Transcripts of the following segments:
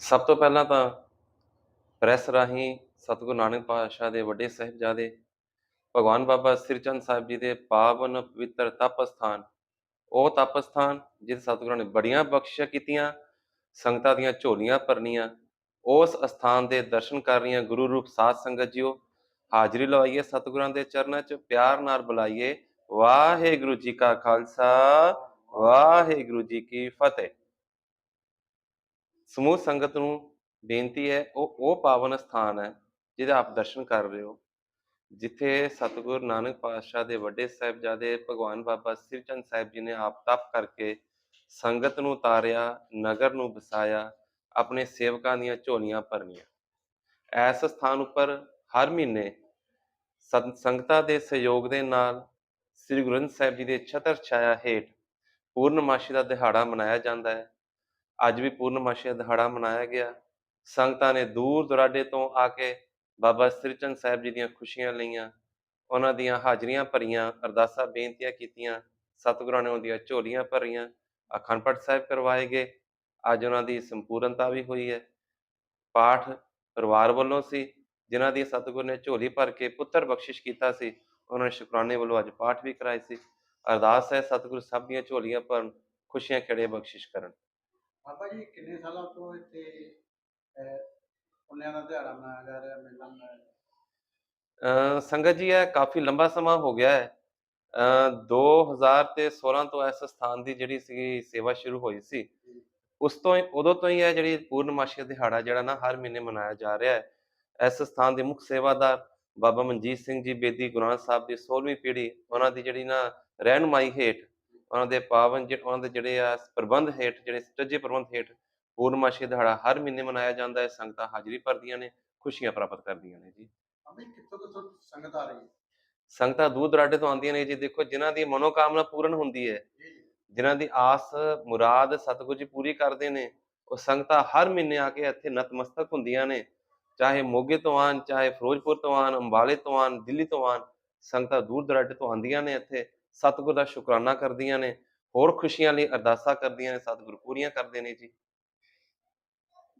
ਸਭ ਤੋਂ ਪਹਿਲਾਂ ਤਾਂ ਪ੍ਰੈਸ ਰਾਹੀਂ ਸਤਿਗੁਰੂ ਨਾਨਕ ਪਾਤਸ਼ਾਹ ਦੇ ਵੱਡੇ ਸਾਹਿਬਜ਼ਾਦੇ ਭਗਵਾਨ ਬਾਬਾ ਸ੍ਰੀ ਚੰਦ ਸਾਹਿਬ ਜੀ ਦੇ ਪਾਵਨ ਪਵਿੱਤਰ ਤਪ ਸਥਾਨ ਉਹ ਤਪ ਸਥਾਨ ਜਿਸ ਸਤਿਗੁਰਾਂ ਨੇ ਬੜੀਆਂ ਬਖਸ਼ਿਸ਼ਾਂ ਕੀਤੀਆਂ, ਸੰਗਤਾਂ ਦੀਆਂ ਝੋਲੀਆਂ ਭਰਨੀਆਂ, ਉਸ ਅਸਥਾਨ ਦੇ ਦਰਸ਼ਨ ਕਰ ਰਹੀਆਂ ਗੁਰੂ ਰੂਪ ਸਾਧ ਸੰਗਤ ਜੀਓ, ਹਾਜ਼ਰੀ ਲਵਾਈਏ ਸਤਿਗੁਰਾਂ ਦੇ ਚਰਨਾਂ 'ਚ, ਪਿਆਰ ਨਾਲ ਬੁਲਾਈਏ, ਵਾਹਿਗੁਰੂ ਜੀ ਕਾ ਖਾਲਸਾ, ਵਾਹਿਗੁਰੂ ਜੀ ਕੀ ਫਤਿਹ। ਸਮੂਹ ਸੰਗਤ ਨੂੰ ਬੇਨਤੀ ਹੈ, ਉਹ ਉਹ ਪਾਵਨ ਸਥਾਨ ਹੈ, ਜਿਹਦਾ ਆਪ ਦਰਸ਼ਨ ਕਰ ਰਹੇ ਹੋ। ਜਿੱਥੇ ਸਤਿਗੁਰ ਨਾਨਕ ਪਾਤਸ਼ਾਹ ਦੇ ਵੱਡੇ ਸਾਹਿਬਜ਼ਾਦੇ ਭਗਵਾਨ ਬਾਬਾ ਸ੍ਰੀ ਚੰਦ ਸਾਹਿਬ ਜੀ ਨੇ ਆਪ ਤਪ ਕਰਕੇ ਸੰਗਤ ਨੂੰ ਉਤਾਰਿਆ, ਨਗਰ ਨੂੰ ਵਸਾਇਆ, ਆਪਣੇ ਸੇਵਕਾਂ ਦੀਆਂ ਝੋਲੀਆਂ ਭਰਨੀਆਂ। ਐਸ ਸਥਾਨ ਉੱਪਰ ਹਰ ਮਹੀਨੇ ਸੰਤ- ਸੰਗਤਾਂ ਦੇ ਸਹਿਯੋਗ ਦੇ ਨਾਲ ਸ੍ਰੀ ਗੁਰੂ ਗ੍ਰੰਥ ਸਾਹਿਬ ਜੀ ਦੇ ਛਤਰ ਛਾਇਆ ਹੇਠ ਪੂਰਨਮਾਸ਼ੀ ਦਾ ਦਿਹਾੜਾ ਮਨਾਇਆ ਜਾਂਦਾ ਹੈ। ਅੱਜ ਵੀ ਪੂਰਨਮਾਸ਼ੀ ਦਿਹਾੜਾ ਮਨਾਇਆ ਗਿਆ। ਸੰਗਤਾਂ ਨੇ ਦੂਰ ਦੁਰਾਡੇ ਤੋਂ ਆ ਕੇ ਬਾਬਾ ਸ੍ਰੀ ਚੰਦ ਸਾਹਿਬ ਜੀ ਦੀਆਂ ਖੁਸ਼ੀਆਂ ਲਈਆਂ। ਉਹਨਾਂ ਦੀਆਂ ਹਾਜ਼ਰੀਆਂ ਭਰੀਆਂ, ਅਰਦਾਸਾਂ ਬੇਨਤੀਆਂ ਕੀਤੀਆਂ, ਸਤਿਗੁਰਾਂ ਨੇ ਉਹਦੀਆਂ ਝੋਲੀਆਂ ਭਰੀਆਂ, ਅਖੰਡ ਪਾਠ ਸਾਹਿਬ ਕਰਵਾਏ ਗਏ। ਅੱਜ ਉਹਨਾਂ ਦੀ ਸੰਪੂਰਨਤਾ ਵੀ ਹੋਈ ਹੈ। ਪਾਠ ਪਰਿਵਾਰ ਵੱਲੋਂ ਸੀ, ਜਿਨ੍ਹਾਂ ਦੀ ਸਤਿਗੁਰ ਨੇ ਝੋਲੀ ਭਰ ਕੇ ਪੁੱਤਰ ਬਖਸ਼ਿਸ਼ ਕੀਤਾ ਸੀ, ਉਹਨਾਂ ਨੇ ਸ਼ੁਕਰਾਨੇ ਵੱਲੋਂ ਅੱਜ ਪਾਠ ਵੀ ਕਰਾਏ ਸੀ। ਅਰਦਾਸ ਹੈ ਸਤਿਗੁਰ ਸਭ ਦੀਆਂ ਝੋਲੀਆਂ ਭਰਨ, ਖੁਸ਼ੀਆਂ ਖੇੜੇ ਬਖਸ਼ਿਸ਼ ਕਰਨ। ਬਾਬਾ ਜੀ ਕਿੰਨੇ ਸਾਲਾਂ ਤੋਂ ਇੱਥੇ ਪੁੰਨਿਆਂ ਦਾ ਦਿਹਾੜਾ ਮਨਾਇਆ ਜਾ ਰਿਹਾ ਮੇਲਾ ਮਨਾਇਆ ਜਾ ਰਿਹਾ? ਸੰਗਤ ਜੀ ਇਹ ਕਾਫੀ ਲੰਬਾ ਸਮਾਂ ਹੋ ਗਿਆ ਹੈ। ਅਹ 2000 ਤੇ 16 ਤੋਂ ਇਸ ਸਥਾਨ ਦੀ ਜਿਹੜੀ ਸੀਗੀ ਸੇਵਾ ਸ਼ੁਰੂ ਹੋਈ ਸੀ ਉਸ ਤੋਂ ਹੀ- ਉਦੋਂ ਤੋਂ ਹੀ ਇਹ ਜਿਹੜੀ ਪੂਰਨਮਾਸ਼ੀ ਦਾ ਦਿਹਾੜਾ ਜਿਹੜਾ ਨਾ ਹਰ ਮਹੀਨੇ ਮਨਾਇਆ ਜਾ ਰਿਹਾ ਹੈ। ਇਸ ਸਥਾਨ ਦੇ ਮੁੱਖ ਸੇਵਾਦਾਰ ਬਾਬਾ ਮਨਜੀਤ ਸਿੰਘ ਜੀ ਬੇਦੀ ਗੁਰੂ ਸਾਹਿਬ ਦੀ 16ਵੀਂ ਪੀੜ੍ਹੀ ਉਹਨਾਂ ਦੀ ਜਿਹੜੀ ਨਾ ਰਹਿਨਮਾਈ ਹੇਠ ਉਹਨਾਂ ਦੇ ਪਾਵਨ ਜਿਹੜੇ ਉਹਨਾਂ ਦੇ ਜਿਹੜੇ ਆ ਪ੍ਰਬੰਧ ਹੇਠ ਜਿਹੜੇ ਸੱਚੇ ਪ੍ਰਬੰਧ ਹੇਠ ਪੂਰਨਮਾਸ਼ੀ ਦਿਹਾੜਾ ਹਰ ਮਹੀਨੇ ਮਨਾਇਆ ਜਾਂਦਾ ਹੈ ਸੰਗਤਾਂ ਹਾਜ਼ਰੀ ਭਰਦੀਆਂ ਨੇ ਖੁਸ਼ੀਆਂ ਪ੍ਰਾਪਤ ਕਰਦੀਆਂ ਨੇ ਜੀ। ਕਿੱਥੋਂ ਕਿੱਥੋਂ ਸੰਗਤ ਆ ਰਹੀ ਹੈ? ਸੰਗਤਾਂ ਦੂਰ ਦਰਾਡੇ ਤੋਂ ਆਉਂਦੀਆਂ ਨੇ ਜੀ ਦੇਖੋ ਜਿਨ੍ਹਾਂ ਦੀ ਮਨੋਕਾਮਨਾ ਪੂਰਨ ਹੁੰਦੀ ਹੈ ਜਿਨ੍ਹਾਂ ਦੀ ਆਸ ਮੁਰਾਦ ਸਤਿਗੁਰੂ ਜੀ ਪੂਰੀ ਕਰਦੇ ਨੇ ਉਹ ਸੰਗਤਾਂ ਹਰ ਮਹੀਨੇ ਆ ਕੇ ਇੱਥੇ ਨਤਮਸਤਕ ਹੁੰਦੀਆਂ ਨੇ ਚਾਹੇ ਮੋਗੇ ਤੋਂ ਆਣ ਚਾਹੇ ਫਿਰੋਜ਼ਪੁਰ ਤੋਂ ਆਣ ਅੰਬਾਲੇ ਤੋਂ ਆਣ ਦਿੱਲੀ ਤੋਂ ਆਣ ਸੰਗਤਾਂ ਦੂਰ ਦਰਾਡੇ ਤੋਂ ਆਉਂਦੀਆਂ ਨੇ ਇੱਥੇ ਸਤਿਗੁਰ ਦਾ ਸ਼ੁਕਰਾਨਾ ਕਰਦੀਆਂ ਨੇ ਹੋਰ ਖੁਸ਼ੀਆਂ ਲਈ ਅਰਦਾਸਾਂ ਕਰਦੀਆਂ ਨੇ ਸਤਿਗੁਰ ਪੂਰੀਆਂ ਕਰਦੇ ਨੇ ਜੀ।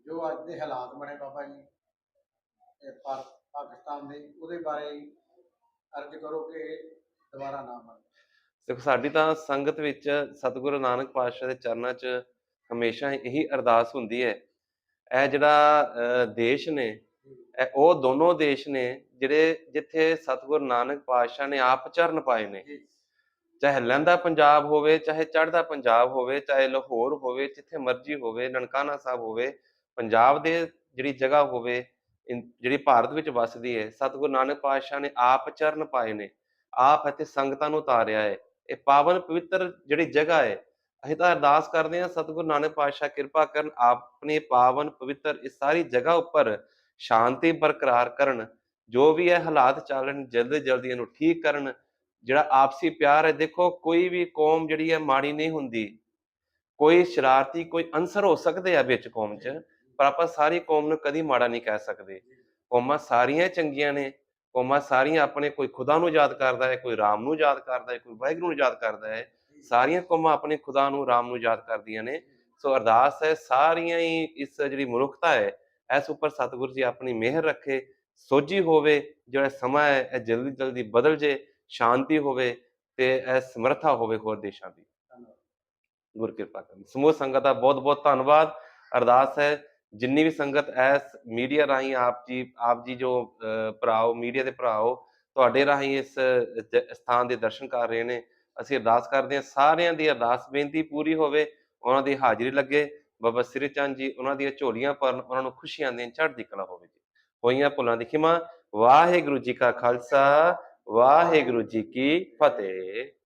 ਜੋ ਅੱਜ ਦੇ ਹਾਲਾਤ ਬਣੇ ਬਾਬਾ ਜੀ ਇਹ ਪਾਕਿਸਤਾਨ ਦੇ ਉਹਦੇ ਬਾਰੇ ਅਰਜ਼ ਕਰੋ ਕਿ ਦੁਬਾਰਾ ਨਾ ਬਣੇ ਦੇਖੋ ਸਾਡੀ ਤਾਂ ਸੰਗਤ ਵਿੱਚ ਸਤਿਗੁਰੂ ਨਾਨਕ ਪਾਤਸ਼ਾਹ ਦੇ ਚਰਨਾਂ 'ਚ ਹਮੇਸ਼ਾ ਇਹੀ ਅਰਦਾਸ ਹੁੰਦੀ ਹੈ। ਇਹ ਜਿਹੜਾ ਦੇਸ਼ ਨੇ ਇਹ ਉਹ ਦੋਨੋਂ ਦੇਸ਼ ਨੇ ਜਿਹੜੇ ਜਿੱਥੇ ਸਤਿਗੁਰੂ ਨਾਨਕ ਪਾਤਸ਼ਾਹ ਨੇ ਆਪ ਚਰਨ ਪਾਏ ਨੇ। ਚਾਹੇ ਲਹਿੰਦਾ ਪੰਜਾਬ ਹੋਵੇ, ਚਾਹੇ ਚੜ੍ਹਦਾ ਪੰਜਾਬ ਹੋਵੇ, ਚਾਹੇ ਲਾਹੌਰ ਹੋਵੇ, ਜਿੱਥੇ ਮਰਜ਼ੀ ਹੋਵੇ, ਨਨਕਾਣਾ ਸਾਹਿਬ ਹੋਵੇ, ਪੰਜਾਬ ਦੇ ਜਿਹੜੀ ਜਗ੍ਹਾ ਹੋਵੇ ਜਿਹੜੀ ਭਾਰਤ ਵਿੱਚ ਵਸਦੀ ਹੈ, ਸਤਿਗੁਰੂ ਨਾਨਕ ਪਾਤਸ਼ਾਹ ਨੇ ਆਪ ਚਰਨ ਪਾਏ ਨੇ, ਆਪ ਅਤੇ ਸੰਗਤਾਂ ਨੂੰ ਉਤਾਰਿਆ ਹੈ। ਇਹ ਪਾਵਨ ਪਵਿੱਤਰ ਜਿਹੜੀ ਜਗ੍ਹਾ ਹੈ, ਅਸੀਂ ਤਾਂ ਅਰਦਾਸ ਕਰਦੇ ਹਾਂ, ਸਤਿਗੁਰੂ ਨਾਨਕ ਪਾਤਸ਼ਾਹ ਕਿਰਪਾ ਕਰਨ, ਆਪਣੇ ਪਾਵਨ ਪਵਿੱਤਰ ਇਸ ਸਾਰੀ ਜਗ੍ਹਾ ਉੱਪਰ ਸ਼ਾਂਤੀ ਬਰਕਰਾਰ ਕਰਨ, ਜੋ ਵੀ ਇਹ ਹਾਲਾਤ ਚੱਲ ਜਲਦੀ ਜਲਦੀ ਇਹਨੂੰ ਠੀਕ ਕਰਨ ਜਿਹੜਾ ਆਪਸੀ ਪਿਆਰ ਹੈ, ਦੇਖੋ ਕੋਈ ਵੀ ਕੌਮ ਜਿਹੜੀ ਹੈ ਮਾੜੀ ਨਹੀਂ ਹੁੰਦੀ। ਕੋਈ ਸ਼ਰਾਰਤੀ, ਕੋਈ ਅਨਸਰ ਹੋ ਸਕਦੇ ਆ ਵਿੱਚ ਕੌਮ 'ਚ, ਪਰ ਆਪਾਂ ਸਾਰੀ ਕੌਮ ਨੂੰ ਕਦੀ ਮਾੜਾ ਨਹੀਂ ਕਹਿ ਸਕਦੇ। ਕੌਮਾਂ ਸਾਰੀਆਂ ਚੰਗੀਆਂ ਨੇ, ਕੌਮਾਂ ਸਾਰੀਆਂ ਆਪਣੇ ਕੋਈ ਖੁਦਾ ਨੂੰ ਯਾਦ ਕਰਦਾ ਹੈ, ਕੋਈ ਰਾਮ ਨੂੰ ਯਾਦ ਕਰਦਾ ਹੈ, ਕੋਈ ਵਾਹਿਗੁਰੂ ਨੂੰ ਯਾਦ ਕਰਦਾ ਹੈ, ਸਾਰੀਆਂ ਕੌਮਾਂ ਆਪਣੇ ਖੁਦਾ ਨੂੰ, ਰਾਮ ਨੂੰ ਯਾਦ ਕਰਦੀਆਂ ਨੇ। ਸੋ ਅਰਦਾਸ ਹੈ, ਸਾਰੀਆਂ ਹੀ ਇਸ ਜਿਹੜੀ ਮਨੁੱਖਤਾ ਹੈ, ਇਸ ਉੱਪਰ ਸਤਿਗੁਰੂ ਜੀ ਆਪਣੀ ਮਿਹਰ ਰੱਖੇ, ਸੋਝੀ ਹੋਵੇ, ਜਿਹੜਾ ਸਮਾਂ ਹੈ, ਇਹ ਜਲਦੀ ਜਲਦੀ ਬਦਲ ਜੇ। ਸ਼ਾਂਤੀ ਹੋਵੇ ਤੇ ਇਹ ਸਮਰੱਥਾ ਹੋਵੇ ਹੋਰ ਦੇਸ਼ਾਂ ਦੀ। ਗੁਰ ਕਿਰਪਾ ਕਰਨ। ਸਮੂਹ ਸੰਗਤ ਦਾ ਬਹੁਤ ਬਹੁਤ ਧੰਨਵਾਦ। ਅਰਦਾਸ ਹੈ ਜਿੰਨੀ ਵੀ ਸੰਗਤ ਐਸ ਮੀਡੀਆ ਰਾਹੀਂ ਆਪ ਜੀ ਆਪ ਜੀ ਜੋ ਭਰਾਓ ਮੀਡੀਆ ਦੇ ਭਰਾਓ ਤੁਹਾਡੇ ਰਾਹੀਂ ਇਸ ਸਥਾਨ ਦੇ ਦਰਸ਼ਨ ਕਰ ਰਹੇ ਨੇ ਅਸੀਂ ਅਰਦਾਸ ਕਰਦੇ ਹਾਂ ਸਾਰਿਆਂ ਦੀ ਅਰਦਾਸ ਬੇਨਤੀ ਪੂਰੀ ਹੋਵੇ ਉਹਨਾਂ ਦੀ ਹਾਜ਼ਰੀ ਲੱਗੇ। ਬਾਬਾ ਸ੍ਰੀ ਚੰਦ ਜੀ ਉਹਨਾਂ ਦੀਆਂ ਝੋਲੀਆਂ ਭਰਨ ਉਹਨਾਂ ਨੂੰ ਖੁਸ਼ੀਆਂ ਦੇਣ ਚੜ੍ਹਦੀ ਕਲਾ ਹੋਵੇ ਜੀ। ਹੋਈਆਂ ਭੁੱਲਾਂ ਦੀ ਖਿਮਾ। ਵਾਹਿਗੁਰੂ ਜੀ ਕਾ ਖਾਲਸਾ। ਵਾਹਿਗੁਰੂ ਜੀ ਕੀ ਫਤਿਹ।